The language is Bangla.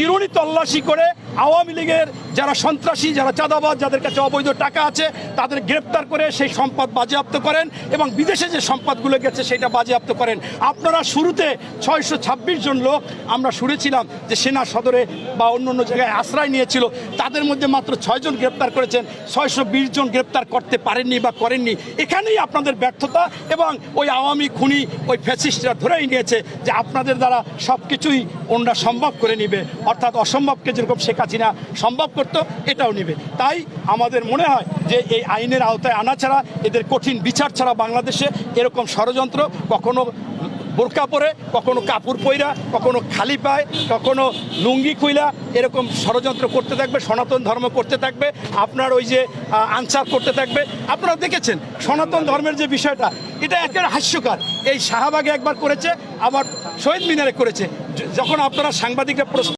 চিরুনি তল্লাশি করে আওয়ামী লীগের যারা সন্ত্রাসী, যারা চাঁদাবাজ, যাদের কাছে অবৈধ টাকা আছে, তাদের গ্রেপ্তার করে সেই সম্পদ বাজেয়াপ্ত করেন এবং বিদেশে যে সম্পদগুলো গেছে সেটা বাজেয়াপ্ত করেন। আপনারা শুরুতে ছয়শো ছাব্বিশ জন লোক আমরা শুনেছিলাম যে সেনা সদরে বা অন্য অন্য জায়গায় আশ্রয় নিয়েছিল। তাদের মধ্যে মাত্র ছয়জন গ্রেপ্তার করেছেন। ছয়শো বিশ জন গ্রেপ্তার করতে পারেননি বা করেননি। এখানেই আপনাদের ব্যর্থতা এবং ওই আওয়ামী খুনি, ওই ফ্যাসিস্টরা ধরেই নিয়েছে যে আপনাদের দ্বারা সব কিছুই ওনরা সম্ভব করে নিবে। অর্থাৎ অসম্ভবকে যেরকম শেখ হাসিনা সম্ভব করতো, এটাও নিবে। তাই আমাদের মনে হয় যে এই আইনের আওতায় আনা ছাড়া, এদের কঠিন বিচার ছাড়া বাংলাদেশে এরকম ষড়যন্ত্র কখনো বোরকা পরে, কখনো কাপড় পইরা, কখনো খালি পায়, কখনো লুঙ্গি খুইলা এরকম ষড়যন্ত্র করতে থাকবে, সনাতন ধর্ম করতে থাকবে, আপনার ওই যে আনসার করতে থাকবে। আপনারা দেখেছেন, সনাতন ধর্মের যে বিষয়টা, এটা একেবারে হাস্যকর। এই শাহবাগে একবার করেছে, আবার শহীদ মিনারে করেছে। যখন আপনারা সাংবাদিকরা প্রশ্ন